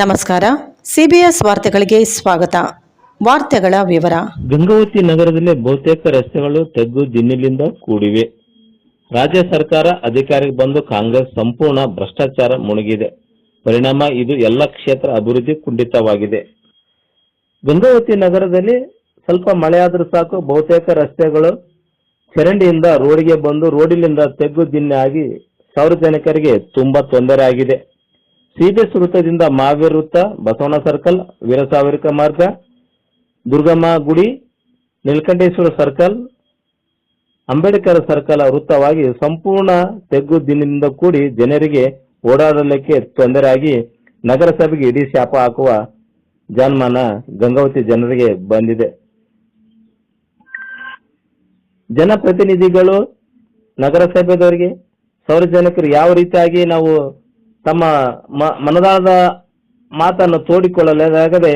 ನಮಸ್ಕಾರ. ಸಿಬಿಎಸ್ ವಾರ್ತೆಗಳಿಗೆ ಸ್ವಾಗತ. ವಾರ್ತೆಗಳ ವಿವರ. ಗಂಗಾವತಿ ನಗರದಲ್ಲಿ ಬಹುತೇಕ ರಸ್ತೆಗಳು ತೆಗ್ಗು ದಿನ್ನಿಲಿಂದ ಕೂಡಿವೆ. ರಾಜ್ಯ ಸರ್ಕಾರ ಅಧಿಕಾರಕ್ಕೆ ಬಂದು ಕಾಂಗ್ರೆಸ್ ಸಂಪೂರ್ಣ ಭ್ರಷ್ಟಾಚಾರ ಮುಳುಗಿದೆ ಪರಿಣಾಮ ಇದು ಎಲ್ಲ ಕ್ಷೇತ್ರ ಅಭಿವೃದ್ಧಿ ಕುಂಠಿತವಾಗಿದೆ. ಗಂಗಾವತಿ ನಗರದಲ್ಲಿ ಸ್ವಲ್ಪ ಮಳೆಯಾದರೂ ಸಾಕು, ಬಹುತೇಕ ರಸ್ತೆಗಳು ಚರಂಡಿಯಿಂದ ರೋಡಿಗೆ ಬಂದು ರೋಡಿನಿಂದ ತೆಗ್ಗು ದಿನ್ನೆ ಆಗಿ ಸಾರ್ವಜನಿಕರಿಗೆ ತುಂಬಾ ತೊಂದರೆ ಆಗಿದೆ. ಸಿಬಿಎಸ್ ವೃತ್ತದಿಂದ ಮಹಾವೀರ್ ವೃತ್ತ ಬಸವನ ಸರ್ಕಲ್ ವೀರಸಾವರಿಕ ಮಾರ್ಗ, ದುರ್ಗಮ್ಮ ಗುಡಿ, ನೀಲಕಂಠೇಶ್ವರ ಸರ್ಕಲ್ ಅಂಬೇಡ್ಕರ್ ಸರ್ಕಲ್ ವೃತ್ತವಾಗಿ ಸಂಪೂರ್ಣ ತೆಗ್ಗು ದಿನದಿಂದ ಕೂಡಿ ಜನರಿಗೆ ಓಡಾಡಲಿಕ್ಕೆ ತೊಂದರೆಯಾಗಿ ನಗರಸಭೆಗೆ ಇಡೀ ಶಾಪ ಹಾಕುವ ಜಾನ್ಮಾನ ಗಂಗಾವತಿ ಜನರಿಗೆ ಬಂದಿದೆ. ಜನಪ್ರತಿನಿಧಿಗಳು ನಗರಸಭೆದವರಿಗೆ ಸಾರ್ವಜನಿಕರು ಯಾವ ರೀತಿಯಾಗಿ ನಾವು ತಮ್ಮ ಮ- ಮನದಾಳದ ಮಾತನ್ನು ತೋಡಿಕೊಳ್ಳಲಾಗದೆ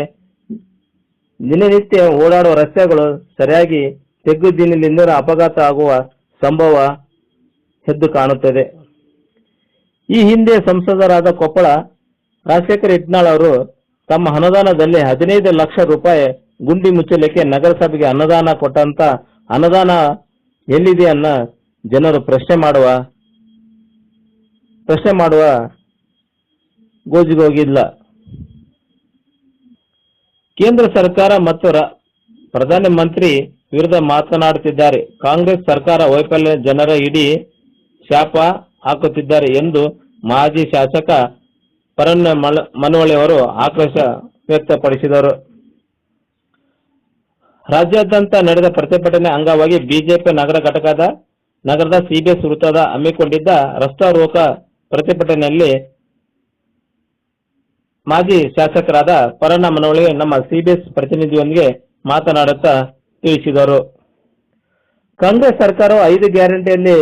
ದಿನನಿತ್ಯ ಓಡಾಡುವ ರಸ್ತೆಗಳು ಸರಿಯಾಗಿ ತೆಗ್ಗು ದಿನದಿಂದ ಅಪಘಾತ ಆಗುವ ಸಂಭವ ಎದ್ದು ಕಾಣುತ್ತದೆ. ಈ ಹಿಂದೆ ಸಂಸದರಾದ ಕೊಪ್ಪಳ ರಾಜಶೇಖರ್ ಇಟ್ನಾಳ್ ಅವರು ತಮ್ಮ ಅನುದಾನದಲ್ಲಿ ಹದಿನೈದು ಲಕ್ಷ ರೂಪಾಯಿ ಗುಂಡಿ ಮುಚ್ಚಲಿಕ್ಕೆ ನಗರಸಭೆಗೆ ಅನುದಾನ ಕೊಟ್ಟಂತ ಅನುದಾನ ಎಲ್ಲಿದೆ ಅನ್ನ ಜನರು ಪ್ರಶ್ನೆ ಮಾಡುವ ಪ್ರಶ್ನೆ ಮಾಡುವ ಗೋಜಿಗೆ ಹೋಗಿಲ್ಲ ಕೇಂದ್ರ ಸರ್ಕಾರ ಮತ್ತು ಪ್ರಧಾನ ಮಂತ್ರಿ ವಿರುದ್ಧ ಮಾತನಾಡುತ್ತಿದ್ದಾರೆ. ಕಾಂಗ್ರೆಸ್ ಸರ್ಕಾರ ವೈಫಲ್ಯ ಜನರ ಇಡೀ ಶಾಪ ಹಾಕುತ್ತಿದ್ದಾರೆ ಎಂದು ಮಾಜಿ ಶಾಸಕ ಪರಣ್ಯ ಮನವಳಿ ಅವರು ಆಕ್ರೋಶ ವ್ಯಕ್ತಪಡಿಸಿದರು. ರಾಜ್ಯಾದ್ಯಂತ ನಡೆದ ಪ್ರತಿಭಟನೆ ಅಂಗವಾಗಿ ಬಿಜೆಪಿ ನಗರ ಘಟಕದ, ನಗರದ ಸಿಬಿಎಸ್ ವೃತ್ತದ ಹಮ್ಮಿಕೊಂಡಿದ್ದ ರಸ್ತಾ ರೋಕ ಪ್ರತಿಭಟನೆಯಲ್ಲಿ ಮಾಜಿ ಶಾಸಕರಾದ ಪರಣ್ಣ ಮನವಳ್ಳಿ ನಮ್ಮ ಸಿಬಿಎಸ್ ಪ್ರತಿನಿಧಿಯೊಂದಿಗೆ ಮಾತನಾಡುತ್ತಾ ತಿಳಿಸಿದರು. ಕಾಂಗ್ರೆಸ್ ಸರ್ಕಾರವು ಐದು ಗ್ಯಾರಂಟಿಯಲ್ಲಿ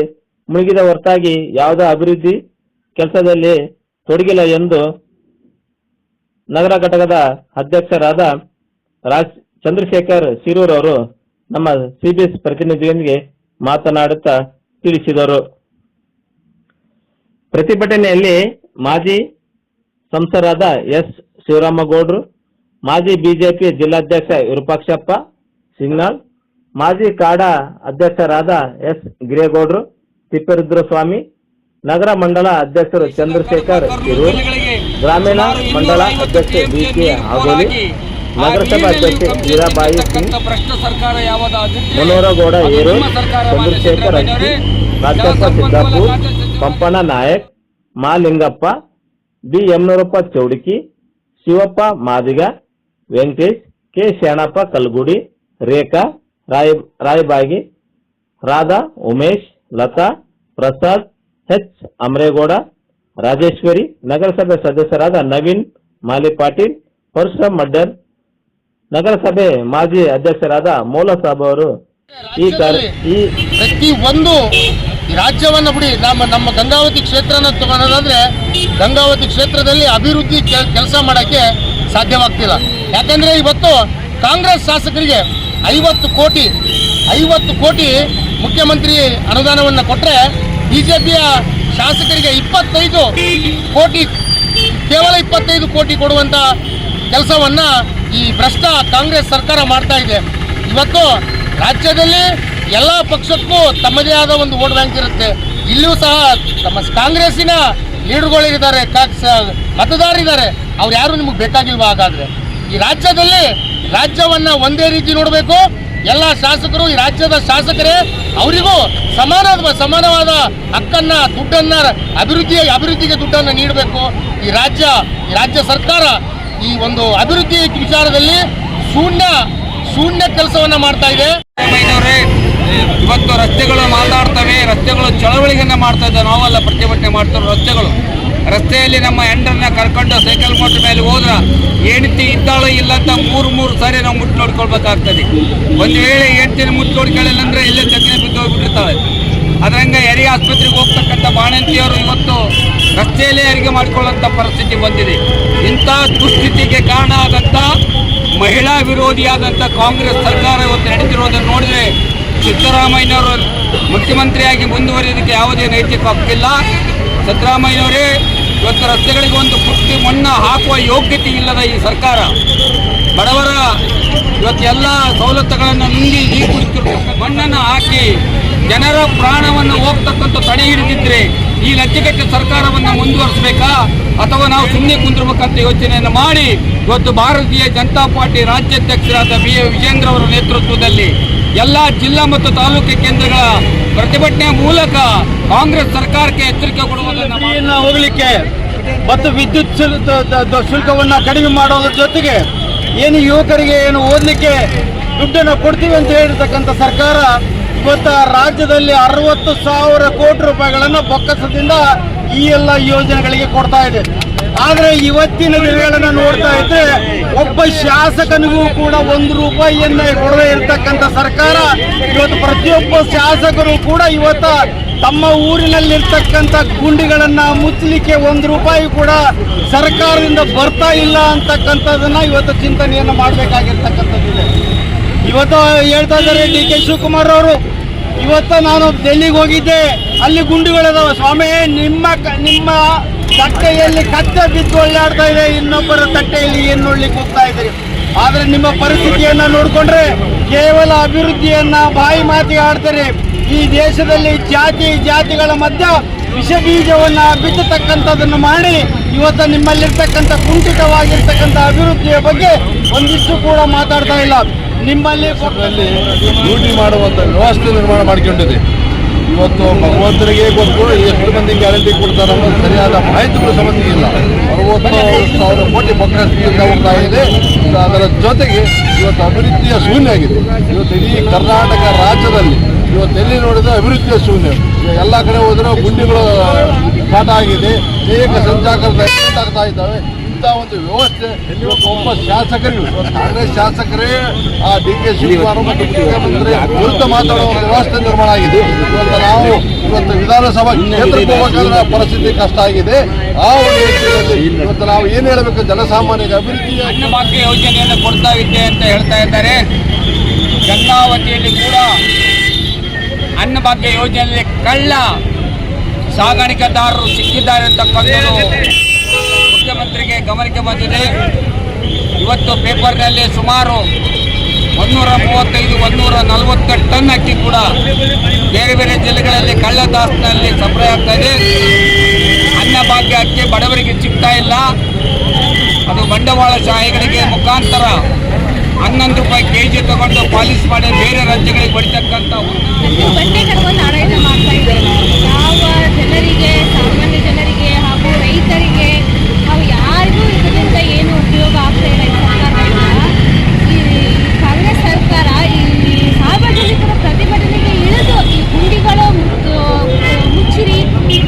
ಮುಳುಗಿದ ಹೊರತಾಗಿ ಯಾವುದೇ ಅಭಿವೃದ್ಧಿ ಕೆಲಸದಲ್ಲಿ ತೊಡಗಿಲ್ಲ ಎಂದು ನಗರ ಘಟಕದ ಅಧ್ಯಕ್ಷರಾದ ರಾಜ್ ಚಂದ್ರಶೇಖರ್ ಶಿರೂರ್ ಅವರು ನಮ್ಮ ಸಿಬಿಎಸ್ ಪ್ರತಿನಿಧಿಯೊಂದಿಗೆ ಮಾತನಾಡುತ್ತಾ ತಿಳಿಸಿದರು. ಪ್ರತಿಭಟನೆಯಲ್ಲಿ ಮಾಜಿ ಸಂಸದರಾದ ಎಸ್. ಶಿವರಾಮಗೌಡ್ರು, ಮಾಜಿ ಬಿಜೆಪಿ ಜಿಲ್ಲಾಧ್ಯಕ್ಷ ವಿರೂಪಾಕ್ಷಪ್ಪ ಸಿಂಗ್ನಾಳ್ ಮಾಜಿ ಕಾಡಾ ಅಧ್ಯಕ್ಷರಾದ ಎಸ್. ಗಿರೇಗೌಡ್ರು ತಿಪ್ಪರುದ್ರಸ್ವಾಮಿ, ನಗರ ಮಂಡಲ ಅಧ್ಯಕ್ಷರು ಚಂದ್ರಶೇಖರ್ ಇರು ಗ್ರಾಮೀಣ ಮಂಡಲ ಅಧ್ಯಕ್ಷ ಬಿ ಕೆ ಆಗೋಲಿ ನಗರಸಭಾ ಅಧ್ಯಕ್ಷೆ ಹೀರಾಬಾಯಿ ಸಿಂಗ್, ಮನೋರಗೌಡ ಸರ್ಕಾರ ಯಾವ್ದಾದಿದ್ರೆ ಮನೋಹರಗೌಡ ಅದು ಏರು Chandrashekar Akki Rajappa Siddapur, Pampanna Nayak, Malingappa B Yamanurappa Chowdaki Shivappa Madiga Venkatesh K Sharanappa Kalgudi Rekha Raya Rayabagi Radha Umesh Latha Prasad H Amaregowda Rajeshwari ನಗರಸಭೆ ಸದಸ್ಯರಾದ ನವೀನ್ ಮಾಲಿ ಪಾಟೀಲ್ ಪರಶುರಾಮ್ ಮಡ್ಡರ್ ನಗರಸಭೆ ಮಾಜಿ ಅಧ್ಯಕ್ಷರಾದ ಮೌಲ ಸಾಬ್ ಅವರು ಈ ಪ್ರತಿ ಒಂದು ರಾಜ್ಯವನ್ನ ಬಿಡಿ. ನಮ್ಮ ನಮ್ಮ ಗಂಗಾವತಿ ಕ್ಷೇತ್ರನ ತಗೊಳ್ಳೋದಾದ್ರೆ ಗಂಗಾವತಿ ಕ್ಷೇತ್ರದಲ್ಲಿ ಅಭಿವೃದ್ಧಿ ಕೆಲಸ ಮಾಡಕ್ಕೆ ಸಾಧ್ಯವಾಗ್ತಿಲ್ಲ. ಯಾಕಂದ್ರೆ ಇವತ್ತು ಕಾಂಗ್ರೆಸ್ ಶಾಸಕರಿಗೆ ಐವತ್ತು ಕೋಟಿ ಐವತ್ತು ಕೋಟಿ ಮುಖ್ಯಮಂತ್ರಿ ಅನುದಾನವನ್ನ ಕೊಟ್ಟರೆ ಬಿಜೆಪಿಯ ಶಾಸಕರಿಗೆ ಇಪ್ಪತ್ತೈದು ಕೋಟಿ ಕೇವಲ ಇಪ್ಪತ್ತೈದು ಕೋಟಿ ಕೊಡುವಂತ ಕೆಲಸವನ್ನ ಈ ಭ್ರಷ್ಟ ಕಾಂಗ್ರೆಸ್ ಸರ್ಕಾರ ಮಾಡ್ತಾ ಇದೆ. ಇವತ್ತು ರಾಜ್ಯದಲ್ಲಿ ಎಲ್ಲ ಪಕ್ಷಕ್ಕೂ ತಮ್ಮದೇ ಆದ ಒಂದು ವೋಟ್ ಬ್ಯಾಂಕ್ ಇರುತ್ತೆ. ಇಲ್ಲೂ ಸಹ ತಮ್ಮ ಕಾಂಗ್ರೆಸ್ಸಿನ ಲೀಡರ್ಗಳಿದ್ದಾರೆ ಮತದಾರರಿದ್ದಾರೆ ಅವ್ರು ಯಾರು ನಿಮಗೆ ಬೇಕಾಗಿಲ್ವಾ ಹಾಗಾದ್ರೆ? ಈ ರಾಜ್ಯದಲ್ಲಿ ರಾಜ್ಯವನ್ನ ಒಂದೇ ರೀತಿ ನೋಡಬೇಕು. ಎಲ್ಲ ಶಾಸಕರು, ಈ ರಾಜ್ಯದ ಶಾಸಕರೇ ಅವರಿಗೂ ಸಮಾನ ಸಮಾನವಾದ ಹಕ್ಕನ್ನ, ದುಡ್ಡನ್ನ ಅಭಿವೃದ್ಧಿ ಅಭಿವೃದ್ಧಿಗೆ ದುಡ್ಡನ್ನು ನೀಡಬೇಕು. ಈ ರಾಜ್ಯ ಈ ರಾಜ್ಯ ಸರ್ಕಾರ ಈ ಒಂದು ಅಭಿವೃದ್ಧಿ ವಿಚಾರದಲ್ಲಿ ಶೂನ್ಯ ಶೂನ್ಯ ಕೆಲಸವನ್ನ ಮಾಡ್ತಾ ಇದೆ. ಇವತ್ತು ರಸ್ತೆಗಳು ಮಾತಾಡ್ತವೆ, ರಸ್ತೆಗಳು ಚಳವಳಿಗೆಯನ್ನ ಮಾಡ್ತಾ ಇದ್ದಾರೆ ನಾವೆಲ್ಲ ಪ್ರತಿಭಟನೆ ಮಾಡ್ತಿರೋ ರಸ್ತೆಗಳು. ರಸ್ತೆಯಲ್ಲಿ ನಮ್ಮ ಹೆಂಡರನ್ನ ಕರ್ಕೊಂಡು ಸೈಕಲ್ ಮೋಟರ್ ಮೇಲೆ ಹೋದ್ರ ಹೆಂಡತಿ ಇದ್ದಾಳೆ ಇಲ್ಲ ಅಂತ ಮೂರು ಮೂರು ಸಾರಿ ನಾವು ಮುಟ್ಟು ನೋಡ್ಕೊಳ್ಬೇಕಾಗ್ತದೆ. ಒಂದು ವೇಳೆ ಹೆಂಡತಿನ ಮುಟ್ಟು ನೋಡ್ಕೊಳ್ಳಿಲ್ಲ ಅಂದ್ರೆ ಇಲ್ಲೇ ಚಕ್ರೆ ಬಿದ್ದು ಹೋಗ್ಬಿಟ್ಟಿರ್ತಾಳೆ. ಅದರಂಗ ಹೆರಿಗೆ ಆಸ್ಪತ್ರೆಗೆ ಹೋಗ್ತಕ್ಕಂಥ ಬಾಣಂತಿಯವರು ಇವತ್ತು ರಸ್ತೆಯಲ್ಲೇ ಹೆರಿಗೆ ಮಾಡಿಕೊಳ್ಳುವಂಥ ಪರಿಸ್ಥಿತಿ ಬಂದಿದೆ. ಇಂಥ ದುಸ್ಥಿತಿಗೆ ಕಾರಣ ಆಗಂತ ಮಹಿಳಾ ವಿರೋಧಿಯಾದಂಥ ಕಾಂಗ್ರೆಸ್ ಸರ್ಕಾರ ಇವತ್ತು ನಡೆದಿರೋದನ್ನು ನೋಡಿದರೆ ಸಿದ್ದರಾಮಯ್ಯನವರು ಮುಖ್ಯಮಂತ್ರಿಯಾಗಿ ಮುಂದುವರಿಯೋದಕ್ಕೆ ಯಾವುದೇ ನೈತಿಕ ಹಕ್ಕಿಲ್ಲ. ಸಿದ್ದರಾಮಯ್ಯನವರೇ, ಇವತ್ತು ರಸ್ತೆಗಳಿಗೆ ಒಂದು ಪುಟ್ಟಿ ಮಣ್ಣ ಹಾಕುವ ಯೋಗ್ಯತೆ ಇಲ್ಲದ ಈ ಸರ್ಕಾರ. ಬಡವರ ಇವತ್ತೆಲ್ಲ ಸವಲತ್ತುಗಳನ್ನು ನುಂಗಿ ಈ ಮಣ್ಣನ್ನು ಹಾಕಿ ಜನರ ಪ್ರಾಣವನ್ನು ಹೋಗ್ತಕ್ಕಂಥ ತಡೆ ಹಿಡಿದಿದ್ರೆ ಈ ಲಜ್ಜೆಗೆಟ್ಟ ಸರ್ಕಾರವನ್ನು ಮುಂದುವರಿಸಬೇಕಾ? ಅಥವಾ ನಾವು ಸುಮ್ಮನೆ ಕುಂದಿರ್ಬೇಕಂತ ಯೋಚನೆಯನ್ನು ಮಾಡಿ ಇವತ್ತು ಭಾರತೀಯ ಜನತಾ ಪಾರ್ಟಿ ರಾಜ್ಯಾಧ್ಯಕ್ಷರಾದ ಬಿ ಎ ವಿಜೇಂದ್ರ ಅವರ ನೇತೃತ್ವದಲ್ಲಿ ಎಲ್ಲ ಜಿಲ್ಲಾ ಮತ್ತು ತಾಲೂಕು ಕೇಂದ್ರಗಳ ಪ್ರತಿಭಟನೆ ಮೂಲಕ ಕಾಂಗ್ರೆಸ್ ಸರ್ಕಾರಕ್ಕೆ ಎಚ್ಚರಿಕೆ ಕೊಡುವುದನ್ನು ಹೋಗಲಿಕ್ಕೆ ಮತ್ತು ವಿದ್ಯುತ್ ಶುಲ್ಕವನ್ನ ಕಡಿಮೆ ಮಾಡೋದ್ರ ಜೊತೆಗೆ ಏನು ಯುವಕರಿಗೆ ಏನು ಓದಲಿಕ್ಕೆ ದುಡ್ಡನ್ನು ಕೊಡ್ತೀವಿ ಅಂತ ಹೇಳಿರ್ತಕ್ಕಂಥ ಸರ್ಕಾರ ಇವತ್ತು ರಾಜ್ಯದಲ್ಲಿ ಅರವತ್ತು ಸಾವಿರ ಕೋಟಿ ರೂಪಾಯಿಗಳನ್ನು ಬೊಕ್ಕಸದಿಂದ ಈ ಎಲ್ಲ ಯೋಜನೆಗಳಿಗೆ ಕೊಡ್ತಾ ಇದೆ. ಆದರೆ ಇವತ್ತಿನ ದಿನಗಳನ್ನು ನೋಡ್ತಾ ಇದ್ರೆ ಒಬ್ಬ ಶಾಸಕನಿಗೂ ಕೂಡ ಒಂದು ರೂಪಾಯಿಯನ್ನ ಕೊಡದೇ ಇರತಕ್ಕಂಥ ಸರ್ಕಾರ, ಇವತ್ತು ಪ್ರತಿಯೊಬ್ಬ ಶಾಸಕರು ಕೂಡ ಇವತ್ತ ತಮ್ಮ ಊರಿನಲ್ಲಿರ್ತಕ್ಕಂಥ ಗುಂಡಿಗಳನ್ನ ಮುಚ್ಚಲಿಕ್ಕೆ ಒಂದು ರೂಪಾಯಿ ಕೂಡ ಸರ್ಕಾರದಿಂದ ಬರ್ತಾ ಇಲ್ಲ ಅಂತಕ್ಕಂಥದ್ದನ್ನ ಇವತ್ತು ಚಿಂತನೆಯನ್ನು ಮಾಡಬೇಕಾಗಿರ್ತಕ್ಕಂಥದ್ದಿದೆ. ಇವತ್ತು ಹೇಳ್ತಾ ಇದ್ದಾರೆ ಡಿ ಕೆ ಶಿವಕುಮಾರ್ ಅವರು. ಇವತ್ತು ನಾನು ಡೆಲ್ಲಿಗೆ ಹೋಗಿದ್ದೆ. ಅಲ್ಲಿ ಗುಂಡುಗಳಿದಾವೆ. ಸ್ವಾಮಿ, ನಿಮ್ಮ ನಿಮ್ಮ ತಟ್ಟೆಯಲ್ಲಿ ಕತ್ತೆ ಬಿದ್ದು ಒಳ್ಳಾಡ್ತಾ ಇದೆ. ಇನ್ನೊಬ್ಬರ ತಟ್ಟೆಯಲ್ಲಿ ಏನು ನೋಡ್ಲಿಕ್ಕೆ ಹೋಗ್ತಾ ಇದ್ದೀರಿ? ಆದ್ರೆ ನಿಮ್ಮ ಪರಿಸ್ಥಿತಿಯನ್ನ ನೋಡಿಕೊಂಡ್ರೆ ಕೇವಲ ಅಭಿವೃದ್ಧಿಯನ್ನ ಬಾಯಿ ಮಾತಿಗೆ ಆಡ್ತಾರೆ. ಈ ದೇಶದಲ್ಲಿ ಜಾತಿ, ಜಾತಿಗಳ ಮಧ್ಯ ವಿಷ ಬೀಜವನ್ನ ಬಿತ್ತತಕ್ಕಂಥದ್ದನ್ನು ಮಾಡಿ ಇವತ್ತು ನಿಮ್ಮಲ್ಲಿರ್ತಕ್ಕಂಥ ಕುಂಠಿತವಾಗಿರ್ತಕ್ಕಂಥ ಅಭಿವೃದ್ಧಿಯ ಬಗ್ಗೆ ಒಂದಿಷ್ಟು ಕೂಡ ಮಾತಾಡ್ತಾ ಇಲ್ಲ. ನಿಮ್ಮಲ್ಲಿ ಅಲ್ಲಿ ಡ್ಯೂಟಿ ಮಾಡುವಂತ ವ್ಯವಸ್ಥೆ ನಿರ್ಮಾಣ ಮಾಡಿಕೊಂಡಿದೆ. ಇವತ್ತು ಭಗವಂತರಿಗೆ ಗೊತ್ತು, ಎಷ್ಟು ಮಂದಿ ಗ್ಯಾರಂಟಿ ಕೊಡ್ತಾರೆ ಅನ್ನೋದು ಸರಿಯಾದ ಮಾಹಿತಿಗಳು ಸಮಸ್ಯೆ ಇಲ್ಲ. ಅರವತ್ತು ಸಾವಿರ ಕೋಟಿ ಬೊಕ್ಕಸದಿಂದ ಹೋಗ್ತಾ ಇದೆ. ಅದರ ಜೊತೆಗೆ ಇವತ್ತು ಅಭಿವೃದ್ಧಿಯ ಶೂನ್ಯ ಆಗಿದೆ. ಇವತ್ತು ಇಡೀ ಕರ್ನಾಟಕ ರಾಜ್ಯದಲ್ಲಿ ಇವತ್ತು ಎಲ್ಲಿ ನೋಡಿದ್ರೆ ಅಭಿವೃದ್ಧಿಯ ಶೂನ್ಯ. ಎಲ್ಲ ಕಡೆ ಹೋದ್ರೆ ಗುಂಡಿಗಳು ಪಾಠ ಆಗಿದೆ. ಅನೇಕ ಸಂಚಾಕರ ಇದ್ದಾವೆ. ಒಂದು ವ್ಯವಸ್ಥೆ ಒಬ್ಬ ಶಾಸಕರಿಗೆ ಕಾಂಗ್ರೆಸ್ ಶಾಸಕರೇ ಆ ಡಿ ಕೆ ಶಿವಕುಮಾರ್ ಮತ್ತು ಮುಖ್ಯಮಂತ್ರಿ ವಿರುದ್ಧ ಒಂದು ವ್ಯವಸ್ಥೆ ನಿರ್ಮಾಣ ಆಗಿದೆ. ಇವತ್ತು ನಾವು ಇವತ್ತು ವಿಧಾನಸಭಾ ಕ್ಷೇತ್ರಕ್ಕೆ ಹೋಗಬೇಕಾದ್ರೆ ಪರಿಸ್ಥಿತಿ ಕಷ್ಟ ಆಗಿದೆ. ಆ ಒಂದು ಇವತ್ತು ನಾವು ಏನು ಹೇಳಬೇಕು? ಜನಸಾಮಾನ್ಯರಿಗೆ ಅಭಿವೃದ್ಧಿ ಅನ್ನಭಾಗ್ಯ ಯೋಜನೆಯನ್ನು ಕೊಡ್ತಾ ಇದ್ದೆ ಅಂತ ಹೇಳ್ತಾ ಇದ್ದಾರೆ. ಗಂಗಾವತಿಯಲ್ಲಿ ಕೂಡ ಅನ್ನಭಾಗ್ಯ ಯೋಜನೆಯಲ್ಲಿ ಕಳ್ಳ ಸಾಗಾಣಿಕೆದಾರರು ಸಿಕ್ಕಿದ್ದಾರೆ ಅಂತಕ್ಕಂಥದ್ದು ಮುಖ್ಯಮಂತ್ರಿಗೆ ಗಮನಕ್ಕೆ ಬಂದಿದೆ. ಇವತ್ತು ಪೇಪರ್ನಲ್ಲಿ ಸುಮಾರು ಒಂದೂರ ಮೂವತ್ತೈದು ಒಂದೂರ ನಲವತ್ತು ಟನ್ ಅಕ್ಕಿ ಕೂಡ ಬೇರೆ ಬೇರೆ ಜಿಲ್ಲೆಗಳಲ್ಲಿ ಕಳ್ಳದಾಸ್ನಲ್ಲಿ ಸಪ್ಲೈ ಆಗ್ತಾ ಇದೆ. ಅನ್ನಭಾಗ್ಯ ಅಕ್ಕಿ ಬಡವರಿಗೆ ಸಿಗ್ತಾ ಇಲ್ಲ. ಅದು ಬಂಡವಾಳಶಾಹಿಗಳಿಗೆ ಮುಖಾಂತರ ಹನ್ನೊಂದು ರೂಪಾಯಿ ಕೆ ಜಿ ತಗೊಂಡು ಪಾಲಿಸ್ ಮಾಡಿ ಬೇರೆ ರಾಜ್ಯಗಳಿಗೆ ಬಡಿತಕ್ಕಂಥ ಯಾವ ಜನರಿಗೆ, ಸಾಮಾನ್ಯ ಜನರಿಗೆ ಹಾಗೂ ರೈತರಿಗೆ ನಾವು ಯಾರಿಗೂ ಇದರಿಂದ ಏನು ಉಪಯೋಗ ಆಗ್ತಾ ಇಲ್ಲ ಈ ಸರ್ಕಾರದಿಂದ ಈ ಕಾಂಗ್ರೆಸ್ ಸರ್ಕಾರ ಈ ಸಾರ್ವಜನಿಕರ ಪ್ರತಿಭಟನೆಗೆ ಇಳಿದು ಈ ಗುಂಡಿಗಳು ಮುಚ್ಚು- ಮುಚ್ಚಿರಿ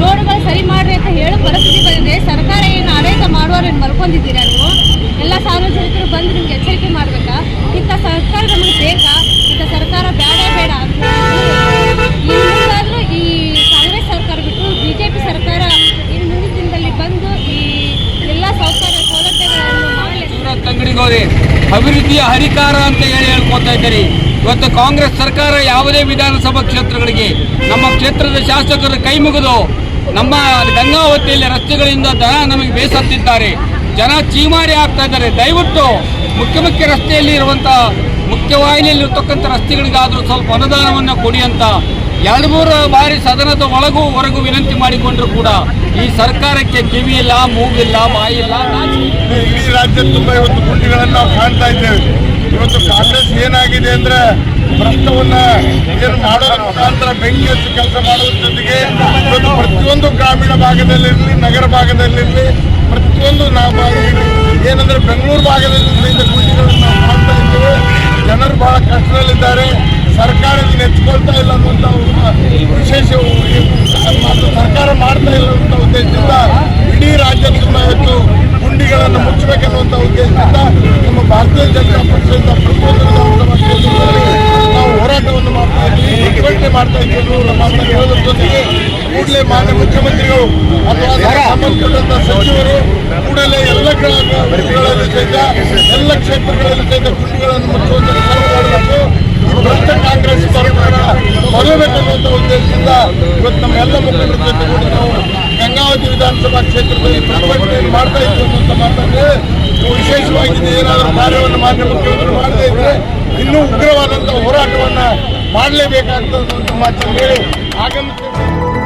ರೋಡ್ಗಳು ಸರಿ ಮಾಡ್ರಿ ಅಂತ ಹೇಳೋ ಪರಿಸ್ಥಿತಿ ಬಂದಿದೆ ಸರ್ಕಾರ ಏನು ಆಡಳಿತ ಮಾಡುವವರೇನು ಮಲ್ಕೊಂಡಿದ್ದೀರಾ ನೀವು ಎಲ್ಲ ಸಾರ್ವಜನಿಕರು ಬಂದು ನಿಮ್ಗೆ ಎಚ್ಚರಿಕೆ ಮಾಡಬೇಕಾ ಇಂಥ ಸರ್ಕಾರ ನಮಗೆ ಬೇಕಾ ಇಂಥ ಸರ್ಕಾರ ಬೇಡ ಬೇಡ ಅಂತ ಇನ್ನಾದರೂ ಈ ಕಾಂಗ್ರೆಸ್ ಸರ್ಕಾರ ಬಿಟ್ಟು ಬಿ ಜೆ ಪಿ ಸರ್ಕಾರ ಇನ್ನು ಮುಂದಿನ ದಿನದಲ್ಲಿ ಬಂದು ಈ ಎಲ್ಲ ಸೌಕರ್ಯ ಸೌಲಭ್ಯಗಳನ್ನು ಮಾಡಲಿ ಸೂರತ್ ಅಂಗಡಿಗೆ ಹೋದೆ ಹರಿಕಾರ ಅಂತ ಹೇಳಿ ಹೇಳ್ಕೊತಾ ಇದ್ದೀರಿ. ಇವತ್ತು ಕಾಂಗ್ರೆಸ್ ಸರ್ಕಾರ ಯಾವುದೇ ವಿಧಾನಸಭಾ ಕ್ಷೇತ್ರಗಳಿಗೆ ನಮ್ಮ ಕ್ಷೇತ್ರದ ಶಾಸಕರು ಕೈ ಮುಗಿದು ನಮ್ಮ ಗಂಗಾವತಿಯಲ್ಲಿ ರಸ್ತೆಗಳಿಂದ ಜನ ನಮಗೆ ಬೇಸತ್ತಿದ್ದಾರೆ. ಜನ ಚೀಮಾರಿ ಆಗ್ತಾ ಇದ್ದಾರೆ. ದಯವಿಟ್ಟು ಮುಖ್ಯ ಮುಖ್ಯ ರಸ್ತೆಯಲ್ಲಿ ಇರುವಂಥ ಮುಖ್ಯವಾಹಿನಿಯಲ್ಲಿ ಇರ್ತಕ್ಕಂಥ ರಸ್ತೆಗಳಿಗಾದರೂ ಸ್ವಲ್ಪ ಅನುದಾನವನ್ನು ಕೊಡಿ ಅಂತ ಎರಡು ಮೂರು ಬಾರಿ ಸದನದ ಒಳಗೂ ಹೊರಗೂ ವಿನಂತಿ ಮಾಡಿಕೊಂಡ್ರು ಕೂಡ ಈ ಸರ್ಕಾರಕ್ಕೆ ಕಿವಿ ಇಲ್ಲ ಮೂಗಿಲ್ಲ, ಬಾಯಿಲ್ಲ ರಾಜ್ಯ ತುಂಬ ಇವತ್ತು ಗುಂಡಿಗಳನ್ನು ಕಾಣ್ತಾ ಇದ್ದೇವೆ. ಇವತ್ತು ಕಾಂಗ್ರೆಸ್ ಏನಾಗಿದೆ ಅಂದ್ರೆ ಭ್ರಷ್ಟವನ್ನ ಏನು ಮಾಡೋದ್ರ ಮುಖಾಂತರ ಬೆಂಕಿ ಹಚ್ಚಿ ಕೆಲಸ ಮಾಡೋದ್ರ ಜೊತೆಗೆ ಇವತ್ತು ಪ್ರತಿಯೊಂದು ಗ್ರಾಮೀಣ ಭಾಗದಲ್ಲಿರಲಿ, ನಗರ ಭಾಗದಲ್ಲಿರಲಿ, ಪ್ರತಿಯೊಂದು ನಾವು ಏನಂದ್ರೆ ಬೆಂಗಳೂರು ಭಾಗದಲ್ಲಿ ಸಹಿತ ಗುಂಡಿಗಳನ್ನು ನಾವು ಮಾಡ್ತಾ ಇದ್ದೇವೆ. ಜನರು ಬಹಳ ಕಷ್ಟದಲ್ಲಿದ್ದಾರೆ. ಸರ್ಕಾರ ಇದನ್ನು ಹೆಚ್ಚಿಕೊಳ್ತಾ ಇಲ್ಲ ಅನ್ನುವಂಥ ವಿಶೇಷ ಸರ್ಕಾರ ಮಾಡ್ತಾ ಇಲ್ಲ ಅನ್ನುವಂಥ ಉದ್ದೇಶದಿಂದ ಇಡೀ ರಾಜ್ಯದಲ್ಲಿ ಇವತ್ತು ಗುಂಡಿಗಳನ್ನು ಮುಚ್ಚಬೇಕನ್ನುವಂಥ ಉದ್ದೇಶ ಪಕ್ಷದಿಂದ ಪ್ರತಿಯೊಂದು ವಿಧಾನಸಭಾ ಕ್ಷೇತ್ರದಲ್ಲಿ ನಾವು ಹೋರಾಟವನ್ನು ಮಾಡ್ತಾ ಇದ್ದೀವಿ ಪ್ರತಿಭಟನೆ ಮಾಡ್ತಾ ಇದ್ದೀವಿ ನಮ್ಮ ಹೇಳೋದ್ರ ಜೊತೆಗೆ ಕೂಡಲೇ ಮಾನ್ಯ ಮುಖ್ಯಮಂತ್ರಿಗಳು ಅಥವಾ ಸಂಬಂಧಪಟ್ಟಂತ ಸಚಿವರು, ಕೂಡಲೇ ಎಲ್ಲ ಗಳಲ್ಲಿ ಸಹಿತ ಎಲ್ಲ ಕ್ಷೇತ್ರಗಳಲ್ಲಿ ಸಹಿತ ಗುಂಡಿಗಳನ್ನು ಮುಚ್ಚುವಂತ ಭ್ರಷ್ಟ ಕಾಂಗ್ರೆಸ್ ಸರ್ಕಾರ ಕೊಡಬೇಕನ್ನುವಂಥ ಉದ್ದೇಶದಿಂದ ಇವತ್ತು ನಮ್ಮ ಎಲ್ಲ ಮುಖಂಡರ ಜೊತೆ ನಾವು ಗಂಗಾವತಿ ವಿಧಾನ ವಿಧಾನಸಭಾ ಕ್ಷೇತ್ರದಲ್ಲಿ ಪ್ರತಿಭಟನೆಯನ್ನು ಮಾಡ್ತಾ ಇತ್ತು ಅಂತ ಮಾತಂದ್ರೆ ನೀವು ವಿಶೇಷವಾಗಿ ಏನಾದರೂ ಕಾರ್ಯವನ್ನು ಮಾನ್ಯ ಮುಖ್ಯಮಂತ್ರಿ ಮಾಡದೇ ಇದ್ರೆ ಇನ್ನೂ ಉಗ್ರವಾದಂತಹ ಹೋರಾಟವನ್ನ ಮಾಡಲೇಬೇಕಾಗ್ತದೆ ಅಂತ ಮಾತನ್ನು ಹೇಳಿ ಆಗಮಿಸಿದ